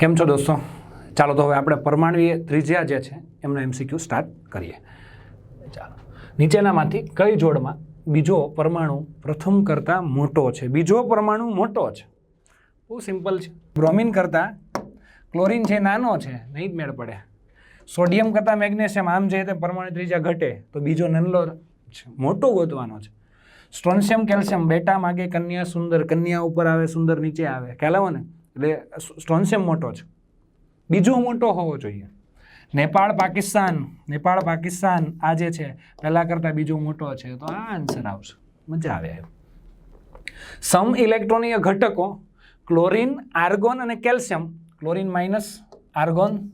કેમ છો દોસ્તો? ચાલો તો હવે આપણે પરમાણુય ત્રિજ્યા જે છે, એમનો એમસીક્યુ સ્ટાર્ટ કરીએ. ચાલો. નીચેનામાંથી કઈ જોડમાં બીજો પરમાણુ પ્રથમ કરતાં મોટો છે? બીજો પરમાણુ મોટો છે. બહુ સિમ્પલ છે. બ્રોમિન કરતાં ક્લોરિન છે, નાનો છે, નહીં જ મેળ પડે. સોડિયમ કરતાં મેગ્નેશિયમ, આમ જે તે પરમાણુ ત્રીજા ઘટે, તો બીજો નનલો મોટો ગોતવાનો છે. સ્ટ્રોન્શિયમ કેલ્શિયમ, બેટા માગે, કન્યા સુંદર, કન્યા ઉપર આવે, સુંદર નીચે આવે. ખ્યાલ આવે ને? એટલે સ્ટ્રોન્શિયમ મોટો છે. બીજો મોટો હોવો જોઈએ. નેપાળ, પાકિસ્તાન. નેપાળ, પાકિસ્તાન આ જે છે. પહેલાં કરતાં બીજો મોટો છે. તો આ આન્સર આવશે. મજા આવે સમ ઇલેક્ટ્રોનિય ઘટકો, ક્લોરિન, આર્ગોન અને કેલ્શિયમ. ક્લોરિન માઇનસ આર્ગોન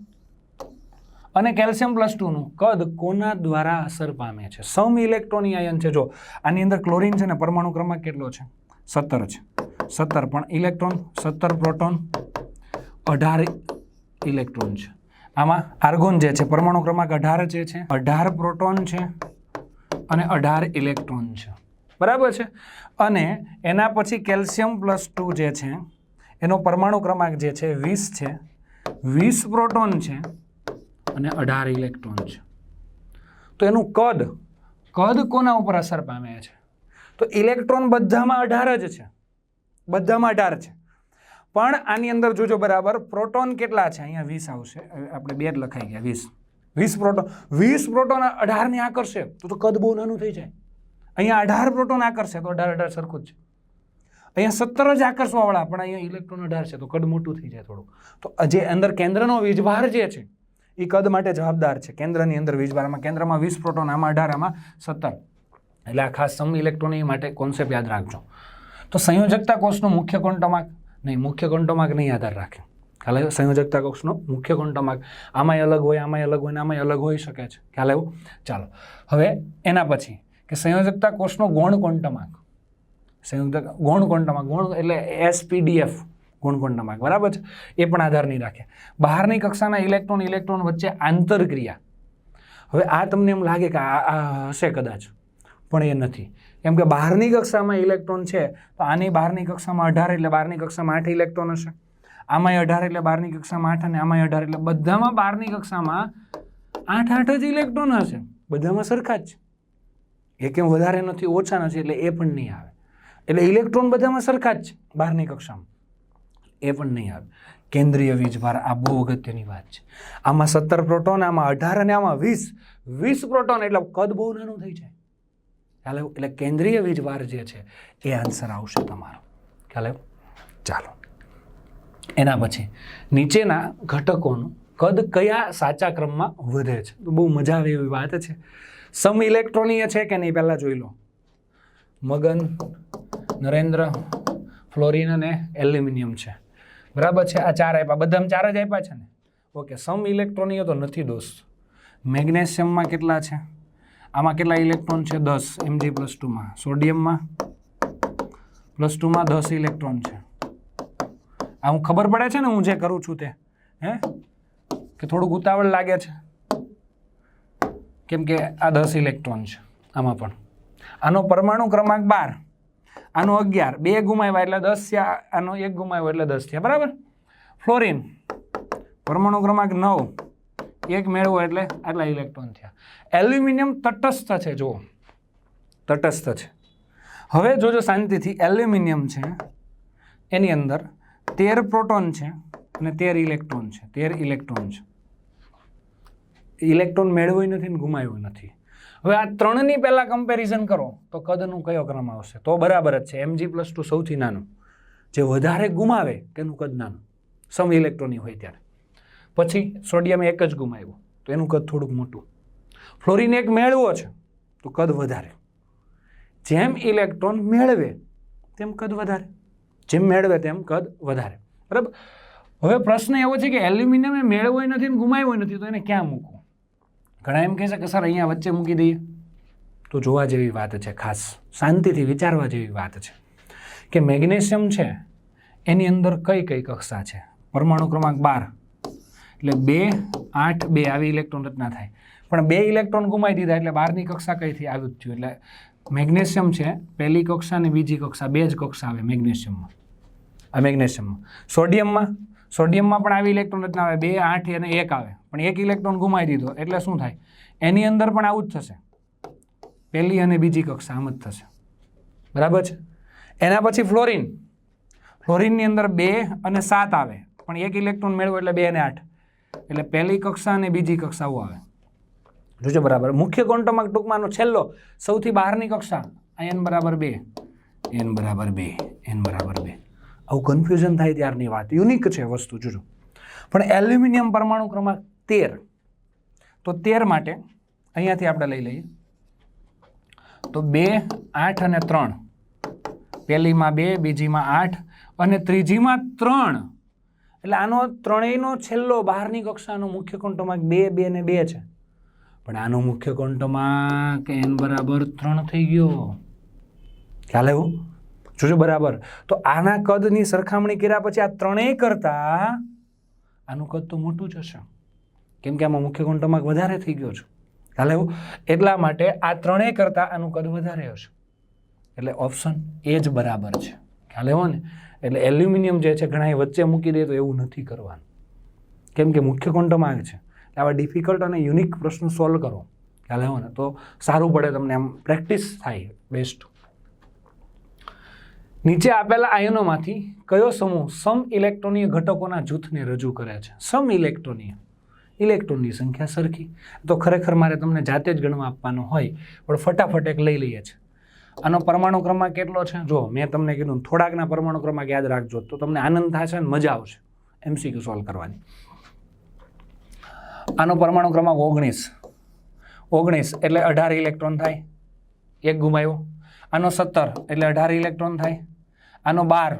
અને કેલ્શિયમ પ્લસ ટુનું કદ કોના દ્વારા અસર પામે છે? સમ ઇલેક્ટ્રોની આયન છે, જો. આની અંદર ક્લોરિન છે ને પરમાણુ ક્રમાંક કેટલો છે? સત્તર છે. સત્તર પણ ઇલેક્ટ્રોન, સત્તર પ્રોટોન, અઢાર ઇલેક્ટ્રોન છે. આમાં આર્ગોન જે છે, પરમાણુ ક્રમાંક અઢાર જે છે, અઢાર પ્રોટોન છે અને અઢાર ઇલેક્ટ્રોન છે. બરાબર છે? અને એના પછી કેલ્શિયમ પ્લસ ટુ જે છે, એનો પરમાણુ ક્રમાંક જે છે, વીસ છે. વીસ પ્રોટોન છે અને અઢાર ઇલેક્ટ્રોન છે. તો એનું કદ? કદ કોના ઉપર અસર પામે છે? તો ઇલેક્ટ્રોન બધામાં અઢાર જ છે. બધામાં અઢાર છે. પણ આની અંદર જોજો બરાબર પ્રોટોન કેટલા છે? અહીંયા વીસ આવશે. આપણે બે જ લખાઈ ગયા વીસ. વીસ પ્રોટોન વીસ પ્રોટોન અઢારને આકર્ષે. તો તો કદ બહુ નાનું થઈ જાય. અહીંયા અઢાર પ્રોટોન આકર્ષે તો અઢાર અઢાર સરખું જ છે. અહીંયા સત્તર જ આકર્ષવાવાળા પણ અહીંયા ઇલેક્ટ્રોન અઢાર છે તો કદ મોટું થઈ જાય થોડું તો જે અંદર કેન્દ્રનો વીજભાર જે છે એ કદ માટે જવાબદાર છે? કેન્દ્રની અંદર વીજભારમાં કેન્દ્રમાં વીસ પ્રોટોન, આમાં અઢાર આમાં સત્તર એટલે આ ખાસ સમ ઇલેક્ટ્રોનિક માટે કોન્સેપ્ટ યાદ રાખજો. તો સંયોજકતા કોષનો મુખ્ય કોન્ટોમાર્ક નહીં, મુખ્ય કોન્ટોમાર્ક નહીં આધાર રાખે. ખ્યાલ આવ્યો સંયોજકતા કોષનો મુખ્ય ક્વોન્ટમાર્ક આમાંય અલગ હોય, આમાંય અલગ હોય ને આમાંય અલગ હોઈ શકે છે. ખ્યાલ આવ્યો? ચાલો. હવે એના પછી કે સંયોજકતા કોષનો ગૌણ ક્વોન્ટમાર્ક સંયુક્ત ગૌણ ક્વોન્ટમાર્ક ગૌણ એટલે એસપીડીએફ ગુણ માર્ગ. બરાબર છે? એ પણ આધાર નહીં રાખે. બહારની કક્ષાના ઇલેક્ટ્રોન ઇલેક્ટ્રોન વચ્ચે આંતરક્રિયા. હવે આ તમને એમ લાગે કે આ હશે કદાચ, પણ એ નથી. કેમ કે બહારની કક્ષામાં ઇલેક્ટ્રોન છે, તો આની બહારની કક્ષામાં અઢાર એટલે બહારની કક્ષામાં આઠ ઇલેક્ટ્રોન હશે. આમાંય અઢાર એટલે બહારની કક્ષામાં આઠ અને આમાંય અઢાર એટલે બધામાં બહારની કક્ષામાં આઠ આઠ જ ઇલેક્ટ્રોન હશે. બધામાં સરખા જ. છે એ કેમ વધારે નથી, ઓછા નથી, એટલે એ પણ નહીં આવે. એટલે ઇલેક્ટ્રોન બધામાં સરખા જ છે, બહારની કક્ષામાં. એ પણ નહીં આવે. કેન્દ્રીય વીજભાર આ બહુ અગત્યની વાત છે. આમાં સત્તર પ્રોટોન, આમાં અઢાર અને આમાં વીસ. વીસ પ્રોટોન એટલે કદ બહુ નાનું થઈ જાય. ખ્યાલ એટલે કેન્દ્રીય વીજભાર જે છે, એ આન્સર આવશે તમારો. ખ્યાલ ચાલો. એના પછી, નીચેના ઘટકોનું કદ કયા સાચા ક્રમમાં વધે છે? તો બહુ મજા આવે એવી વાત છે. સમ ઇલેક્ટ્રોનીય છે કે નહીં? પહેલાં જોઈ લો. મગન, નરેન્દ્ર, ફ્લોરિન અને એલ્યુમિનિયમ છે. બરાબર છે? આ ચાર આપ્યા. બધામાં ચાર જ આપ્યા છે ને? ઓકે, સમ ઇલેક્ટ્રોનીય તો નથી દોસ્ત. મેગ્નેશિયમમાં કેટલા છે? આમાં કેટલા ઇલેક્ટ્રોન છે? દસ. એમજી પ્લસ ટુમાં સોડિયમમાં? પ્લસ ટુમાં દસ ઇલેક્ટ્રોન છે. આ હું ખબર પડે છે ને હું જે કરું છું તે? હે? કે થોડુંક ઉતાવળ લાગે છે? કેમ કે આ દસ ઇલેક્ટ્રોન છે. આમાં પણ. આનો પરમાણુ ક્રમાંક બાર. આનો અગિયાર. બે ગુમાવ્યા એટલે દસ થયા. આનો એક ગુમાવ્યો એટલે દસ થયા. બરાબર? ફ્લોરિન. પરમાણુ ક્રમાંક નવ. એક મેળવો એટલે આટલા ઇલેક્ટ્રોન થયા. એલ્યુમિનિયમ તટસ્થ છે, જુઓ. તટસ્થ છે. હવે જોજો શાંતિથી. એલ્યુમિનિયમ છે. એની અંદર તેર પ્રોટોન છે અને તેર ઇલેક્ટ્રોન છે. તેર ઇલેક્ટ્રોન છે. ઇલેક્ટ્રોન મેળવ્યું નથી ને ગુમાવ્યું નથી. હવે આ ત્રણની પહેલાં કમ્પેરિઝન કરો, તો કદનું કયો ક્રમ આવશે? તો બરાબર જ છે એમજી પ્લસ ટુ સૌથી નાનું. જે વધારે ગુમાવે, તેનું કદ નાનું. સમ ઇલેક્ટ્રોનિક હોય ત્યારે. પછી સોડિયમ એક જ ગુમાવ્યું, તો એનું કદ થોડુંક મોટું. ફ્લોરિન એક મેળવો છે, તો કદ વધારે. જેમ ઇલેક્ટ્રોન મેળવે, તેમ કદ વધારે. જેમ મેળવે, તેમ કદ વધારે. બરાબર? હવે પ્રશ્ન એવો છે કે એલ્યુમિનિયમ એ મેળવ્યો નથી ગુમાવ્યો નથી, તો એને ક્યાં મૂકવું? ઘણા એમ કહે છે કે, સર, અહીંયા વચ્ચે મૂકી દઈએ. તો જોવા જેવી વાત છે, ખાસ શાંતિથી વિચારવા જેવી વાત છે. કે મેગ્નેશિયમ છે, એની અંદર કઈ કઈ કક્ષા છે? પરમાણુ ક્રમાંક બાર. એટલે બે, આઠ, બે, આવી ઇલેક્ટ્રોન રચના થાય. પણ બે ઇલેક્ટ્રોન ગુમાવી દીધા એટલે બારની કક્ષા કઈથી આવ્યું જ થયું એટલે મેગ્નેશિયમ છે, પહેલી કક્ષા અને બીજી કક્ષા, બે જ કક્ષા આવે મેગ્નેશિયમમાં. આ મેગ્નેશિયમમાં. સોડિયમમાં? સોડિયમમાં પણ આવી ઇલેક્ટ્રોન રચના આવે. બે, આઠ અને એક આવે. પણ એક ઇલેક્ટ્રોન ગુમાવી દીધો, એટલે શું થાય? એની અંદર પણ આવું જ થશે. પહેલી અને બીજી કક્ષા આમ જ થશે. બરાબર છે? એના પછી ફ્લોરિન ફ્લોરિનની અંદર બે અને સાત આવે, પણ એક ઇલેક્ટ્રોન મેળવો એટલે બે અને આઠ. એટલે પહેલી કક્ષા અને બીજી કક્ષા આવું જોજો બરાબર. મુખ્ય ક્વોન્ટમમાં ટૂંકમાં છેલ્લો, સૌથી બહારની કક્ષા એન બરાબર બે. એન બરાબર બે એન બરાબર બે. આવું કન્ફ્યુઝન થાય ત્યારની વાત. યુનિક છે વસ્તુ, જોજો. પણ એલ્યુમિનિયમ પરમાણુ ક્રમાંક તેર. તો તેર માટે અહીંયાથી આપણે લઈ લઈએ. તો બે, આઠ અને ત્રણ. પહેલીમાં બે, બીજીમાં આઠ અને ત્રીજીમાં ત્રણ. એટલે આનો ત્રણેયનો છેલ્લો બહારની કક્ષાનો મુખ્ય ક્વોન્ટમાર્ક બે બે ને બે છે. પણ આનો મુખ્ય ક્વોન્ટમાર્ક એન બરાબર ત્રણ થઈ ગયો. ખ્યાલ એવું જોજો બરાબર. તો આના કદની સરખામણી કર્યા પછી આ ત્રણેય કરતા આનું કદ તો મોટું જ હશે. કેમ કે આમાં મુખ્ય ક્વોન્ટમાર્ક વધારે થઈ ગયો છે. ખ્યાલ આવ્યો એટલા માટે આ ત્રણેય કરતાં આનું કદ વધારે હશે. એટલે ઓપ્શન એ જ બરાબર છે. ખ્યાલ આવ્યો ને? એટલે એલ્યુમિનિયમ જે છે ઘણા વચ્ચે મૂકી દે તો એવું નથી કરવાનું. કેમ કે મુખ્ય ક્વોન્ટમાર્ક છે. આવા ડિફિકલ્ટ અને યુનિક પ્રશ્નો સોલ્વ કરો. ખ્યાલ આવ્યો ને? તો સારું પડે તમને આમ પ્રેક્ટિસ થાય બેસ્ટ નીચે આપેલા આયનોમાંથી કયો સમૂહ સમ ઇલેક્ટ્રોનીય ઘટકોના જૂથને રજૂ કરે છે? સમ ઇલેક્ટ્રોનીય. ઇલેક્ટ્રોનની સંખ્યા સરખી. તો ખરેખર મારે તમને જાતે જ ગણવા આપવાનો હોય, પણ ફટાફટ એક લઈ લઈએ છીએ. આનો પરમાણુ ક્રમાંક કેટલો છે? જો, મેં તમને કીધું થોડાકના પરમાણુ ક્રમાંક યાદ રાખજો, તો તમને આનંદ થશે અને મજા આવશે. એમસીક્યુ સોલ્વ કરવાની. આનો પરમાણુ ક્રમાંક ઓગણીસ. ઓગણીસ એટલે અઢાર ઇલેક્ટ્રોન થાય, એક ગુમાયો. આનો સત્તર એટલે અઢાર ઇલેક્ટ્રોન થાય. આનો બાર,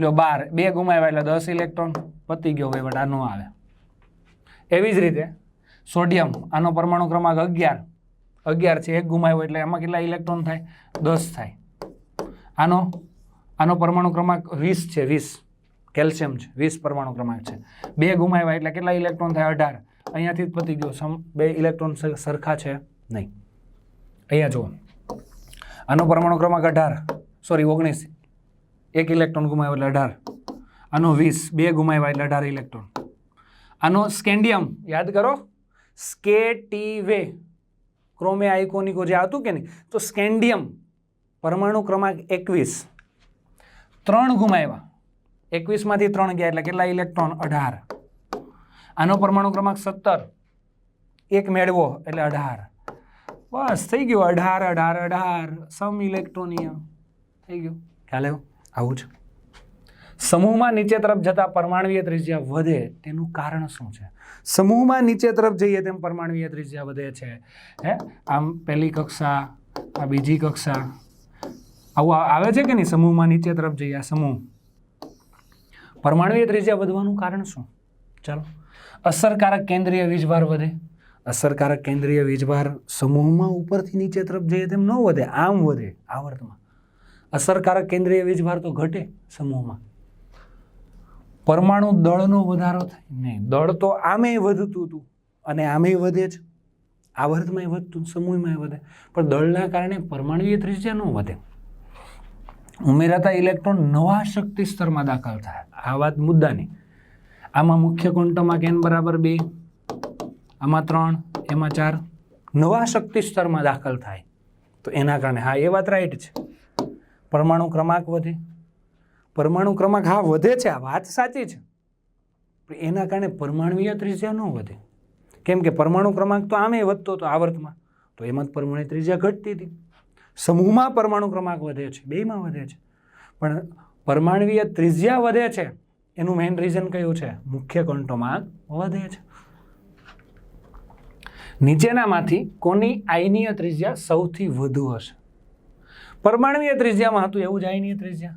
લ્યો બાર, બે ગુમાવ્યા એટલે દસ ઇલેક્ટ્રોન. પતી ગયો, વહીવટ આનો આવે. એવી જ રીતે સોડિયમ, આનો પરમાણુ ક્રમાંક અગિયાર. અગિયાર છે, એક ગુમાવ્યો એટલે એમાં કેટલા ઇલેક્ટ્રોન થાય? દસ થાય. આનો આનો પરમાણુ ક્રમાંક વીસ છે, વીસ. કેલ્શિયમ છે, વીસ પરમાણુ ક્રમાંક છે. બે ગુમાવ્યા એટલે કેટલા ઇલેક્ટ્રોન થાય? અઢાર. અહીંયાથી જ પતી ગયો. સમ, બે ઇલેક્ટ્રોન સરખા છે? નહીં. અહીંયા જુઓ. આનો પરમાણુ ક્રમાંક અઢાર. સોરી ઓગણીસ. એક ઇલેક્ટ્રોન ગુમાવ્યો એટલે અઢાર. આનો વીસ. બે ગુમાવ્યા એટલે અઢાર ઇલેક્ટ્રોન આનો સ્કેન્ડિયમ યાદ કરો. સ્કેટીવે. ક્રોમે આઇકોનિકો જે હતું કે નહીં, તો સ્કેન્ડિયમ પરમાણુ ક્રમાંક એકવીસ. ત્રણ ગુમાવ્યા. એકવીસમાંથી ત્રણ ગયા એટલે કેટલા ઇલેક્ટ્રોન? અઢાર. આનો પરમાણુ ક્રમાંક સત્તર. એક મેળવો એટલે અઢાર. બસ, થઈ ગયું. અઢાર અઢાર અઢાર. સમ ઇલેક્ટ્રોનિય થઈ ગયું. ખ્યાલ આવ્યો? આવું છે સમૂહમાં નીચે તરફ જતા પરમાણવીય ત્રિજ્યા વધે તેનું કારણ શું છે? સમૂહમાં નીચે તરફ જઈએ તેમ પરમાણવીય ત્રિજ્યા વધે છે. હે? આમ પહેલી કક્ષા, આ બીજી કક્ષા. આવું આવે છે કે નહીં? સમૂહમાં નીચે તરફ જઈએ, આ સમૂહ. પરમાણવીય ત્રિજ્યા વધવાનું કારણ શું? ચાલો. અસરકારક કેન્દ્રીય વીજભાર વધે. અસરકારક કેન્દ્રીય વીજભાર સમૂહમાં ઉપરથી નીચે તરફ જઈએ તેમ ન વધે, આમ વધે, આવર્તમાં. અસરકારક કેન્દ્રીય વીજભાર તો ઘટે સમૂહમાં. પરમાણુ દળનો વધારો થાય. નહીં, દળ તો આમે વધતું હતું અને આમે વધે છે આવર્તમાંય વધતું, સમૂહમાંય વધે. પણ દળના કારણે પરમાણુય ત્રિજ્યા ન વધે. ઉમેરાતા ઇલેક્ટ્રોન નવા શક્તિ સ્તરમાં દાખલ થાય. આ વાત મુદ્દાની. આમાં મુખ્ય ક્વોન્ટમમાં કેન બરાબર બે, આમાં ત્રણ, એમાં ચાર. નવા શક્તિ સ્તરમાં દાખલ થાય. તો એના કારણે, હા, એ વાત રાઈટ છે. પરમાણુ ક્રમાંક વધે. પરમાણુ ક્રમાંક હા વધે છે, આ વાત સાચી છે. એના કારણે પરમાણુય ત્રિજ્યા ન વધે. કેમ કે પરમાણુ ક્રમાંક તો આમે વધતો હતો આવર્તમાં. તો એમાં જ પરમાણુ ત્રિજ્યા ઘટતી હતી. સમૂહમાં પરમાણુ ક્રમાંક વધે છે, બેમાં વધે છે. પણ પરમાણુય ત્રિજ્યા વધે છે, એનું મેઇન રીઝન કયું છે? મુખ્ય ક્વોન્ટમાર્ક વધે છે. નીચેનામાંથી કોની આયનીય ત્રિજ્યા સૌથી વધુ હશે? પરમાણુય ત્રિજ્યામાં હતું, એવું જ આયનીય ત્રિજ્યા.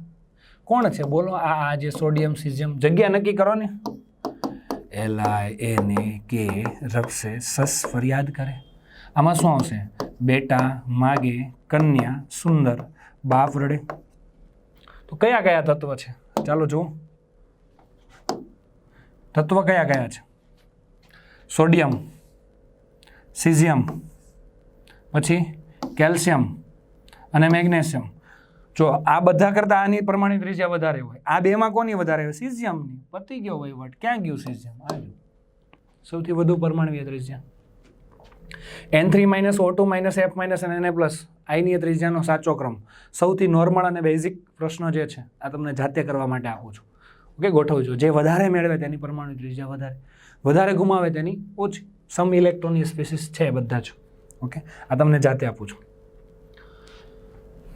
કોણ છે? બોલો, આ આ જે સોડિયમ, સિઝિયમ જગ્યા નક્કી કરો ને એલ આઈ એન એ કે રપસે સસ ફરિયાદ કરે. આમાં શું આવશે? બેટા, માગે, કન્યા, સુંદર, બાપ રડે. તો કયા કયા તત્વ છે? ચાલો જુઓ. તત્વ કયા કયા છે? સોડિયમ, સિઝિયમ, પછી કેલ્શિયમ અને મેગ્નેશિયમ. જો આ બધા કરતાં આની પ્રમાણિત ત્રિજ્યા વધારે હોય, આ બેમાં કોની વધારે હોય? સિઝિયમની પતી ગયો વહીવટ. ક્યાં ગયું સિઝિયમ આવ્યું સૌથી વધુ પરમાણવીય ત્રિજ્યા. N three minus O two minus F minus અને એને પ્લસ આઈનીય ત્રિજ્યાનો સાચો ક્રમ. સૌથી નોર્મલ અને બેઝિક પ્રશ્નો જે છે, આ તમને જાતે કરવા માટે આપું છું. ઓકે ગોઠવજો. જે વધારે મેળવે તેની પરમાણુ ત્રિજ્યા વધારે. વધારે ગુમાવે તેની ઓછી. સમ ઇલેક્ટ્રોનની સ્પીસીસ છે બધા જ. ઓકે આ તમને જાતે આપું છું.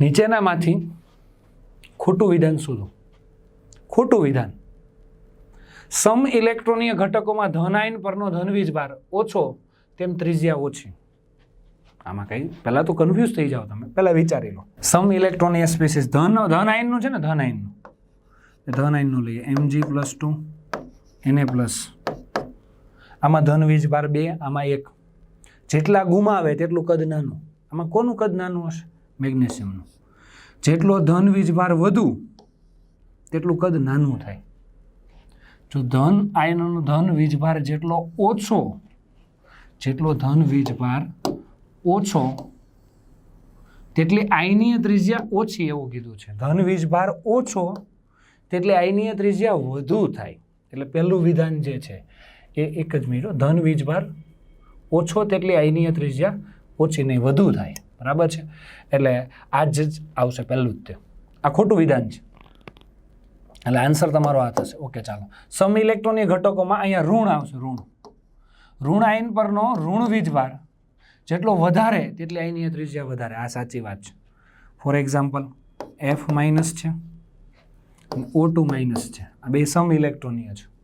નીચેનામાંથી ખોટું વિધાન શોધો. ખોટું વિધાન. સમ ઇલેક્ટ્રોનીય ઘટકોમાં ધન આયન પરનો ધનવીજ ભાર ઓછો તેમ ત્રિજ્યા ઓછી. આમાં કઈ પહેલાં તો કન્ફ્યુઝ થઈ જાઓ તમે. પહેલાં વિચારી લો. સમ ઇલેક્ટ્રોનિય સ્પીસીસ ધન ધન આયનનું છે ને, ધન આયનનું. ધન આયનનું લઈએ. M G plus two N A plus આમાં ધન વીજ ભાર બે, આમાં એક. જેટલા ગુમાવે તેટલું કદ નાનું. આમાં કોનું કદ નાનું હશે? મેગ્નેશિયમનું. જેટલો ધન વીજભાર વધુ, તેટલું કદ નાનું થાય. જો ધન, આયનનો ધન વીજભાર જેટલો ઓછો, જેટલો ધન વીજભાર ઓછો, તેટલી આયનીય ત્રિજ્યા ઓછી એવું કીધું છે. ધન વીજભાર ઓછો, તેટલી આયનીય ત્રિજ્યા વધુ થાય. એટલે પહેલું વિધાન જે છે, એ એક જ મિનિટ ધન વીજભાર ઓછો, તેટલી આયનીય ત્રિજ્યા ઓછી નહીં, વધુ થાય. બરાબર છે? એટલે આ જ આવશે પહેલું જ તે. આ ખોટું વિધાન છે. એટલે આન્સર તમારો આ થશે. ઓકે ચાલો. સમ ઇલેક્ટ્રોનિક ઘટકોમાં અહીંયા ઋણ આવશે, ઋણ. ઋણ આયન પરનો ઋણ વીજભાર. જેટલો વધારે, તેટલી આયનીય ત્રિજ્યા વધારે. આ સાચી વાત છે. ફોર એક્ઝામ્પલ એફ માઇનસ છે. ઓ ટુ માઇનસ છે. આ બે સમ ઇલેક્ટ્રોનિય છે.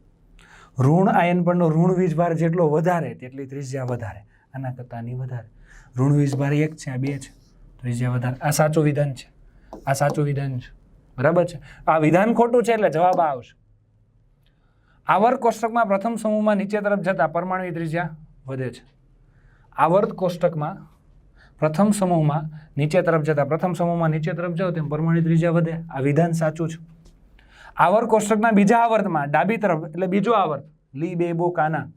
ઋણ આયન પરનો ઋણ વીજભાર જેટલો વધારે, તેટલી ત્રિજ્યા વધારે. આના કરતાં વધારે. ઋણ વીજભાર એક છે, આ બે છે. ત્રીજા વધારે આ સાચું વિધાન છે. આ સાચું વિધાન છે. બરાબર છે? આ વિધાન ખોટું છે એટલે જવાબ આવશે. આવર્ત કોષ્ટકમાં પ્રથમ સમૂહમાં નીચે તરફ જતા પરમાણુ ત્રિજ્યા વધે છે. આવર્ત કોષ્ટકમાં પ્રથમ સમૂહમાં નીચે તરફ જતા પ્રથમ સમૂહમાં નીચે તરફ જાઓ તેમ પરમાણુ ત્રિજ્યા વધે. આ વિધાન સાચું છે. આવર્ત કોષ્ટકના બીજા આવર્તમાં ડાબી તરફ એટલે બીજો આવર્ત લી, બે, બો, કાના.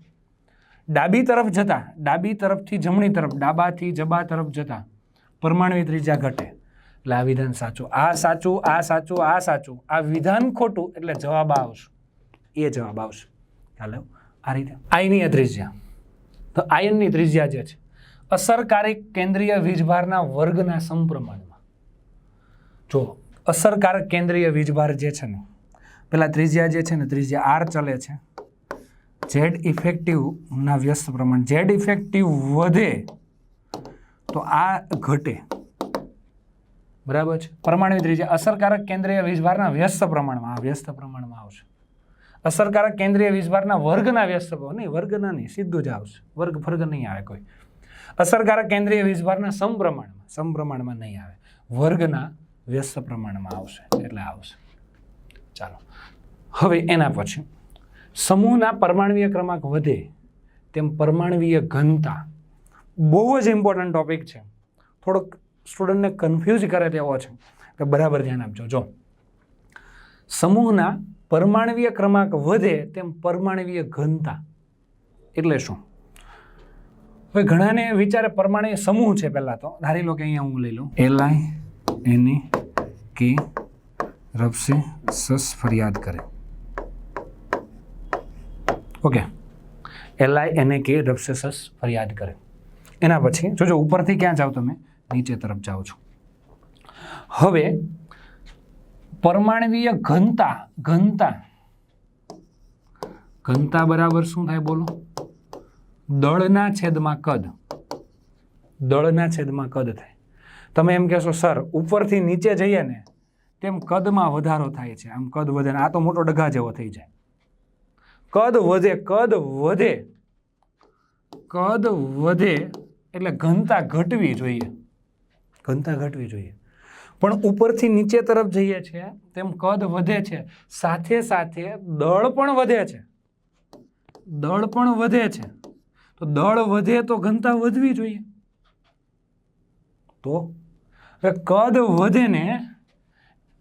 ડાબી તરફ જતા, ડાબી તરફથી જમણી તરફ, ડાબાથી જબા તરફ જતા પરમાણવી ત્રીજા ઘટે. એટલે આ વિધાન સાચું. આ સાચું આ સાચું આ સાચું. આ વિધાન ખોટું, એટલે જવાબ આવશે. એ જવાબ આવશે. ચાલો, આ રીતે. આયનીય ત્રિજ્યા. તો આયનની ત્રિજ્યા જે છે, અસરકારક કેન્દ્રીય વીજભારના વર્ગના સમપ્રમાણમાં. જો, અસરકારક કેન્દ્રીય વીજભાર જે છે ને, પેલા ત્રિજ્યા જે છે ને, ત્રિજ્યા આર ચલે છે. ઝેડ ઇફેક્ટિવના વ્યસ્ત પ્રમાણ. ઝેડ ઇફેક્ટિવ વધે તો આ ઘટે. બરાબર છે? પ્રમાણિત રીતે અસરકારક કેન્દ્રીય વીજભારના વ્યસ્ત પ્રમાણમાં. આ વ્યસ્ત પ્રમાણમાં આવશે. અસરકારક કેન્દ્રીય વીજભારના વર્ગના વ્યસ્ત નહીં, વર્ગના નહીં, સીધું જ આવશે. વર્ગ, ફર્ગ નહીં આવે કોઈ. અસરકારક કેન્દ્રીય વીજભારના સમપ્રમાણમાં. સમપ્રમાણમાં નહીં આવે. વર્ગના વ્યસ્ત પ્રમાણમાં આવશે. એટલે આવશે. ચાલો. હવે એના પછી. સમૂહના પરમાણવીય ક્રમાંક વધે, તેમ પરમાણવીય ઘનતા બહુ જ ઇમ્પોર્ટન્ટ ટોપિક છે. થોડોક સ્ટુડન્ટને કન્ફ્યુઝ કરે તેવો છે. કે બરાબર ધ્યાન આપજો. જો, સમૂહના પરમાણવીય ક્રમાંક વધે, તેમ પરમાણવીય ઘનતા. એટલે શું? હવે ઘણાને વિચારે પરમાણુ સમૂહ છે પહેલાં તો. ધારી લો કે અહીંયા હું લઈ લઉં. એલઆઈ એની કે રબસે સસ ફરિયાદ કરે. ઓકે. એલઆઈ એને કે રબસેસસ ફરિયાદ કરે. એના પછી જોજો ઉપરથી ક્યાં જાઓ તમે, નીચે તરફ જાઓ છો. હવે, પરમાણવીય ઘનતા ઘનતા. ઘનતા બરાબર શું થાય બોલો? દળના છેદમાં કદ. દળના છેદમાં કદ થાય. તમે એમ કહેશો, સર, ઉપરથી નીચે જઈએ ને, તેમ કદમાં વધારો થાય છે. આમ કદ વધે આ તો મોટો ડગા જેવો થઈ જાય. કદ વધે કદ વધે. કદ વધે એટલે ઘનતા ઘટવી જોઈએ. ઘનતા ઘટવી જોઈએ. પણ ઉપરથી નીચે તરફ જઈએ છીએ તેમ કદ વધે છે. સાથે સાથે દળ પણ વધે છે. દળ પણ વધે છે. તો દળ વધે તો ઘનતા વધવી જોઈએ. તો હવે કદ વધે ને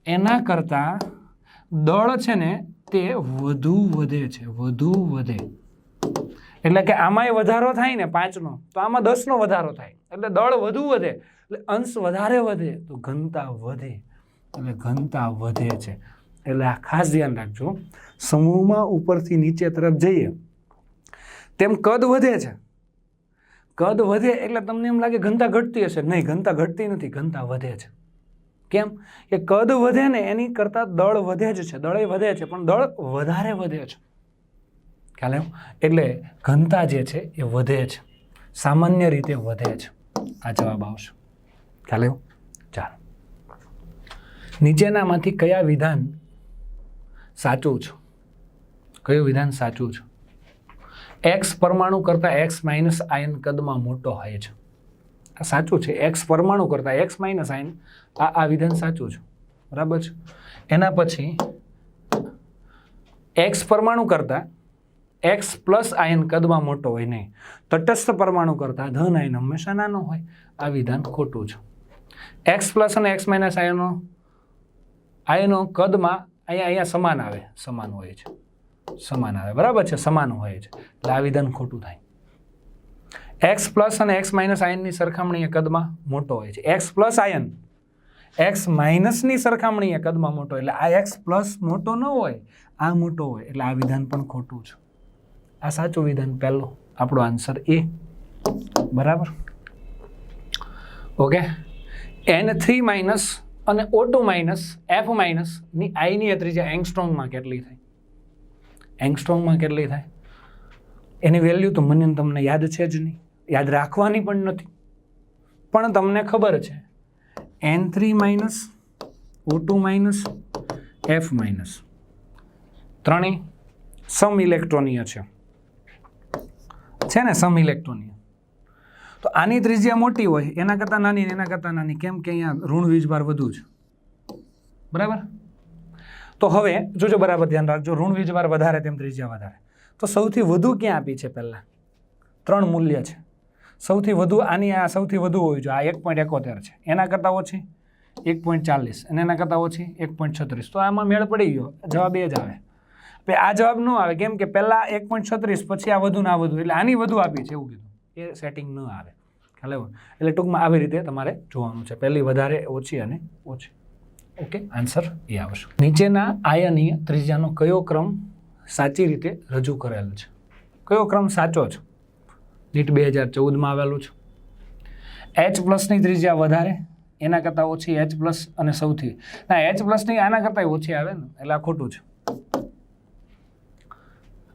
એના કરતાં દળ છે ને તે વધુ વધે છે, વધુ વધે. એટલે કે આમાંય વધારો થાય ને પાંચનો, તો આમાં દસનો વધારો થાય. એટલે દળ વધુ વધે, એટલે અંશ વધારે વધે, તો ઘનતા વધે. એટલે ઘનતા વધે છે. એટલે આ ખાસ ધ્યાન રાખજો. સમૂહમાં ઉપરથી નીચે તરફ જઈએ, તેમ કદ વધે છે. કદ વધે એટલે તમને એમ લાગે ઘનતા ઘટતી હશે. નહીં, ઘનતા ઘટતી નથી, ઘનતા વધે છે. કેમ? કે કદ વધે ને એની કરતાં દળ વધે જ છે. દળે વધે છે, પણ દળ વધારે વધે છે. ખ્યાલ એમ એટલે ઘનતા જે છે એ વધે છે. સામાન્ય રીતે વધે છે. આ જવાબ આવશે. ખ્યાલ એવું ચાલો. નીચેનામાંથી કયા વિધાન સાચું છે? કયું વિધાન સાચું છે? એક્સ પરમાણુ કરતાં એક્સ માઇનસ આયન કદમાં મોટો હોય છે. સાચું છે. એક્સ પરમાણુ કરતાં એક્સ માઇનસ આઈન આ આ વિધાન સાચું છે. બરાબર છે? એના પછી એક્સ પરમાણુ કરતાં એક્સ પ્લસ આયન કદમાં મોટો હોય નહીં. તટસ્થ પરમાણુ કરતાં ધન આયન હંમેશા નાનો હોય. આ વિધાન ખોટું છે. એક્સ પ્લસ અને એક્સ માઇનસ આયનો આયનો કદમાં અહીંયા અહીંયા સમાન આવે. સમાન હોય છે. સમાન આવે. બરાબર છે? સમાન હોય છે. એટલે આ વિધાન ખોટું થાય. એક્સ પ્લસ અને એક્સ માઇનસ આયનની સરખામણીએ કદમાં મોટો હોય છે. એક્સ પ્લસ આયન એક્સ માઇનસની સરખામણીએ કદમાં મોટો એટલે આ એક્સ પ્લસ મોટો ન હોય, આ મોટો હોય. એટલે આ વિધાન પણ ખોટું છે. આ સાચું વિધાન પહેલો. આપણો આન્સર એ બરાબર? ઓકે એન થ્રી માઇનસ અને ઓ ટુ માઇનસ એફ માઇનસની આઈની ત્રીજા એંગસ્ટ્રોંગમાં કેટલી થાય? એંગસ્ટ્રોંગમાં કેટલી થાય? એની વેલ્યુ તો મને તમને યાદ છે જ નહીં. યાદ રાખવાની પણ નથી. પણ તમને ખબર છે N three minus O two minus F minus ત્રણેય સમ ઇલેક્ટ્રોનીય છે. છે ને સમ ઇલેક્ટ્રોનીય તો આની ત્રિજ્યા મોટી હોય, એના કરતાં નાની એના કરતાં નાની, કેમ કે અહીંયા ઋણ વીજભાર વધુ છે. બરાબર? તો હવે જોજો બરાબર ધ્યાન રાખજો, ઋણ વીજભાર વધારે તેમ ત્રિજ્યા વધારે. તો સૌથી વધુ ક્યાં આપી છે પહેલાં? ત્રણ મૂલ્ય છે. સૌથી વધુ આની આ સૌથી વધુ હોવી જોઈએ આ એક પોઈન્ટ એકોતેર છે. એના કરતાં ઓછી એક પોઈન્ટ ચાલીસ અને એના કરતાં ઓછી એક પોઈન્ટ છત્રીસ. તો આમાં મેળ પડી ગયો. જવાબ એ જ આવે. આ જવાબ ન આવે કેમ કે પહેલાં એક પોઈન્ટ છત્રીસ, પછી આ વધુ ના વધુ. એટલે આની વધુ આપી છે એવું કીધું. એ સેટિંગ ન આવે. ખ્યાલ એટલે ટૂંકમાં આવી રીતે તમારે જોવાનું છે. પહેલી વધારે ઓછી અને ઓછી. ઓકે? આન્સર એ આવશે. નીચેના આયનીય ત્રિજ્યાનો કયો ક્રમ સાચી રીતે રજૂ કરેલ છે? કયો ક્રમ સાચો છે? નીટ બે હજાર ચૌદમાં આવેલું છે. એચ પ્લસની ત્રિજ્યા વધારે, એના કરતાં ઓછી એચ પ્લસ અને સૌથી. ના એચ પ્લસની આના કરતાં ઓછી આવે ને, એટલે આ ખોટું છે.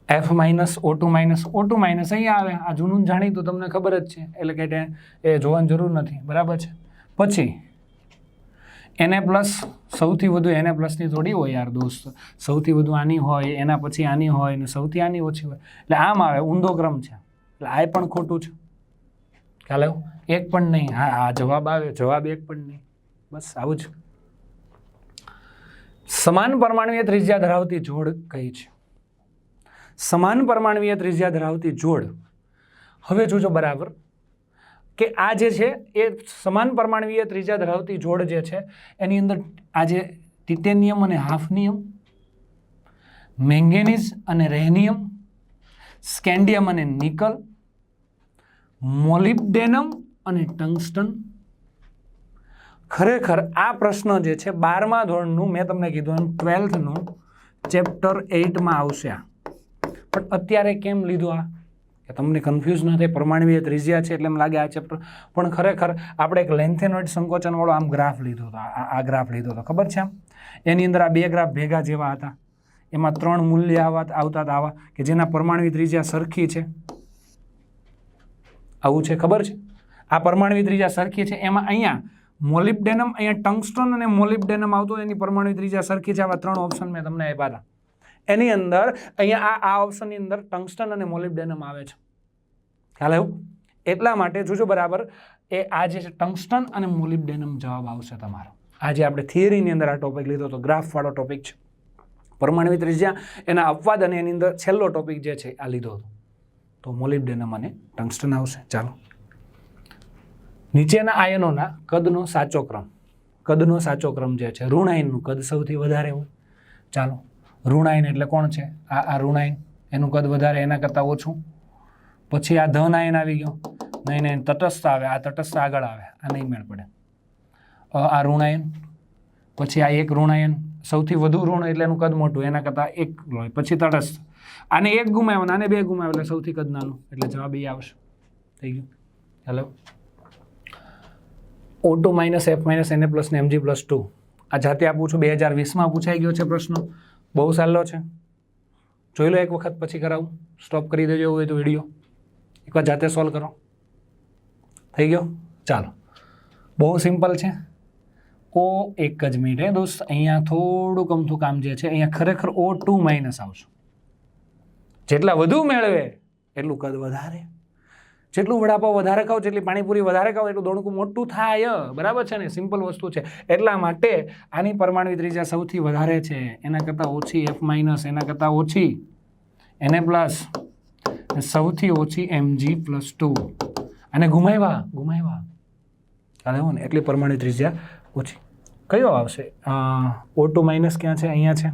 F minus O two minus O two minus અહીંયા આવે, આ જૂનું જાણીતું તમને ખબર જ છે, એટલે કે એ જોવાની જરૂર નથી, બરાબર છે? પછી એને પ્લસ સૌથી વધુ એને પ્લસની થોડી હોય યાર દોસ્ત. સૌથી વધુ આની હોય, એના પછી આની હોય, ને સૌથી આની ઓછી હોય. એટલે આમ આવે, ઊંધો ક્રમ છે. એટલે આ પણ ખોટું છે. ખ્યાલ આવ્યો એક પણ નહીં. હા, આ જવાબ આવે જવાબ એક પણ નહીં. બસ આવું જ. સમાન પરમાણુય ત્રિજ્યા ધરાવતી જોડ કઈ છે? સમાન પરમાણુય ત્રિજ્યા ધરાવતી જોડ. હવે જોજો બરાબર કે આ જે છે એ સમાન પરમાણુય ત્રિજ્યા ધરાવતી જોડ જે છે, એની અંદર આ જે ટિટેનિયમ અને હાફનિયમ, મેંગેનીઝ અને રેહનિયમ સ્કેન્ડિયમ અને નિકલ, મોલિબ્ડેનમ અને ટંગસ્ટન. ખરેખર આ પ્રશ્ન જે છે, બારમા ધોરણનું મેં તમને કીધું એમ ટ્વેલ્થનું ચેપ્ટર એઇટમાં આવશે આ. પણ અત્યારે કેમ લીધું આ? કે તમને કન્ફ્યુઝ ન થાય, પરમાણવીય ત્રિજ્યા છે એટલે એમ લાગે આ ચેપ્ટર પણ ખરેખર આપણે એક લેન્થેનોઇડ સંકોચનવાળો આમ ગ્રાફ લીધો હતો આ ગ્રાફ લીધો હતો ખબર છે એની અંદર આ બે ગ્રાફ ભેગા જેવા હતા. એમાં ત્રણ મૂલ્ય આવા આવતા આવા, કે જેના પરમાણવી ત્રિજ્યા સરખી છે. આવું છે ખબર છે? આ પરમાણવી ત્રિજ્યા સરખી છે, એમાં અહીંયા મોલિબ્ડેનમ, અહીંયા ટંગસ્ટન અને મોલિબ્ડેનમ આવતું એની પરમાણવી ત્રિજ્યા સરખી છે. આવા ત્રણ ઓપ્શન મેં તમને આપ્યા હતા. એની અંદર, અહીંયા આ ઓપ્શનની અંદર ટંગસ્ટન અને મોલિબ્ડેનમ આવે છે. ખ્યાલ આવ્યું? એટલા માટે જોજો બરાબર, એ આ જે છે ટંગસ્ટન અને મોલિબ્ડેનમ જવાબ આવશે તમારો. આજે આપણે થિયરીની અંદર આ ટોપિક લીધો હતો ગ્રાફવાળો ટોપિક છે. પરમાણુ ત્રિજ્યા, એના અપવાદ અને એની અંદર છેલ્લો ટોપિક જે છે, આ લીધો હતો. તો મોલિબ્ડેનમ અને ટંગસ્ટન આવશે. ચાલો. નીચેના આયનોના કદનો સાચો ક્રમ. કદનો સાચો ક્રમ જે છે, ઋણાયનનું કદ સૌથી વધારે હોય. ચાલો. ઋણાયન એટલે કોણ છે? આ આ ઋણાયન. એનું કદ વધારે, એના કરતાં ઓછું. પછી આ ધન આયન આવી ગયો. નહીં નહીં, તટસ્થ આવે. આ તટસ્થ આગળ આવે. આ નહીં મેળ પડે. આ ઋણાયન. પછી આ એક ઋણાયન. સૌથી વધુ ઋણ એટલે એનું કદ મોટું, એના કરતાં એક હોય પછી તટસ્થ. આને એક ગુમાવ્યો, આને બે ગુમાવ્યો, એટલે સૌથી કદ નાનું, એટલે જવાબ એ આવશે. થઈ ગયું. Hello. O two minus F minus N A plus ને એમજી પ્લસ ટુ આ જાતે આપું છું બે હજાર વીસમાં પૂછાઈ ગયો છે પ્રશ્ન. બહુ સહેલો છે. જોઈ લો એક વખત, પછી કરાવું. સ્ટોપ કરી દેજો હોય તો વીડિયો. એકવાર જાતે સોલ્વ કરો. થઈ ગયો? ચાલો. બહુ સિમ્પલ છે. ઓ એક જ મિનિટ, હે દોસ્ત. અહીંયા થોડુંક અમથું કામ જે છે, અહીંયા ખરેખર ઓ ટુ માઇનસ આવશે. જેટલા વધુ મેળવે, એટલું કદ વધારે. જેટલું વડાપાવ વધારે ખાવ, જેટલી પાણીપુરી વધારે ખાવ, એટલું દોણકું મોટું થાય. બરાબર છે ને? સિમ્પલ વસ્તુ છે. એટલા માટે આની પરમાણુ ત્રીજા સૌથી વધારે છે. એના કરતાં ઓછી એફ માઇનસ એના કરતાં ઓછી એને પ્લસ સૌથી ઓછી એમજી પ્લસ ટુ અને ગુમાવ્યા ગુમાવ્યા. ચાલે હો ને? એટલી પરમાણુ ત્રિજ્યા ઓછી. કયો આવશે? ઓ ટુ માઇનસ ક્યાં છે? અહીંયા છે.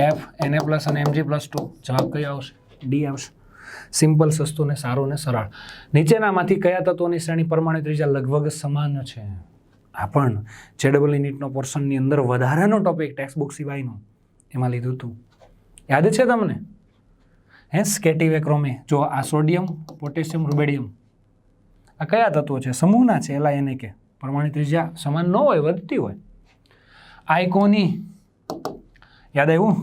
એફ એને પ્લસ અને એમજી પ્લસ ટુ જવાબ કયો આવશે? ડી આવશે. સિમ્પલ સસ્તું ને સારું ને સરળ. નીચેનામાંથી કયા તત્વોની શ્રેણી પરમાણુ ત્રીજા લગભગ સમાન છે? આ પણ જેડબલ નીટનો પોર્શનની અંદર વધારાનો ટોપિક ટેક્સ્ટ બુક સિવાયનો. એમાં લીધું હતું. યાદ છે તમને? હે સ્કેટિવે ક્રોમે જો આ સોડિયમ પોટેશિયમ રૂબેડિયમ આ કયા તત્વો છે? સમૂહના છે, એલા એને કે. પરમાણુ ત્રિજ્યા સમાન ન હોય, વધતી હોય. આઇકોની યાદ આવ્યું?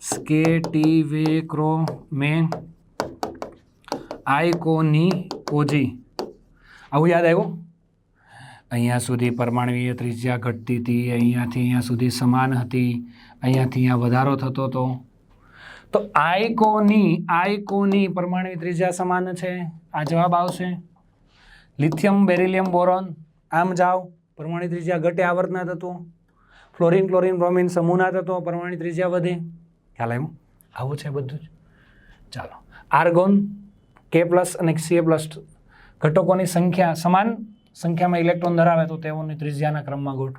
સ્કેટિવે ક્રોમે આઇકોની ઓજી આવું યાદ આવ્યું? અહીંયા સુધી પરમાણવીય ત્રિજ્યા ઘટતી હતી, અહીંયાથી અહીંયા સુધી સમાન હતી, અહીંયાથી અહીંયા વધારો થતો હતો. તો આઇકોની આઇકોની પરમાણવી ત્રિજ્યા સમાન છે? આ જવાબ આવશે. Lithium beryllium boron. આમ જાઓ પરમાણિત ત્રિજ્યા ઘટે આવર્તના તત્વો. ફ્લોરિન ક્લોરિન બ્રોમિન સમૂહના તત્વો પરમાણિત ત્રિજ્યા વધે. ખ્યાલ આવ્યો? આવું છે બધું જ? ચાલો. આર્ગોન કે પ્લસ અને સી પ્લસ ઘટકોની સંખ્યા સમાન સંખ્યામાં ઇલેક્ટ્રોન ધરાવે તો તેઓની ત્રિજ્યાના ક્રમમાં ગોઠ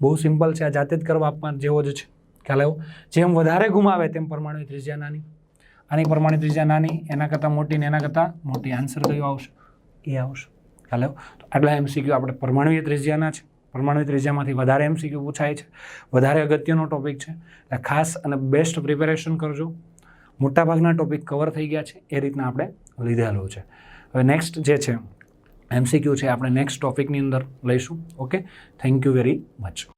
બહુ સિમ્પલ છે, આ જાતે જ કરવા આપવા જેવો જ છે. ખ્યાલ આવ્યો? જેમ વધારે ગુમાવે તેમ પરમાણુ ત્રિજ્યા નાની. આની પરમાણુ ત્રિજ્યા નાની, એના કરતાં મોટી ને એના કરતાં મોટી. આન્સર કયો આવશે? એ આવશે. ખ્યાલ આવ્યો તો આટલા એમસીક્યુ આપણે પરમાણુય ત્રિજ્યાના છે. પરમાણુ ત્રિજ્યામાંથી વધારે એમસીક્યુ પૂછાય છે. વધારે અગત્યનો ટોપિક છે. એટલે ખાસ અને બેસ્ટ પ્રિપેરેશન કરજો. મોટાભાગના ટોપિક કવર થઈ ગયા છે. એ રીતના આપણે લીધેલું છે. હવે નેક્સ્ટ જે છે એમસીક્યુ છે, આપણે નેક્સ્ટ ટોપિકની અંદર લઈશું. Okay thank you very much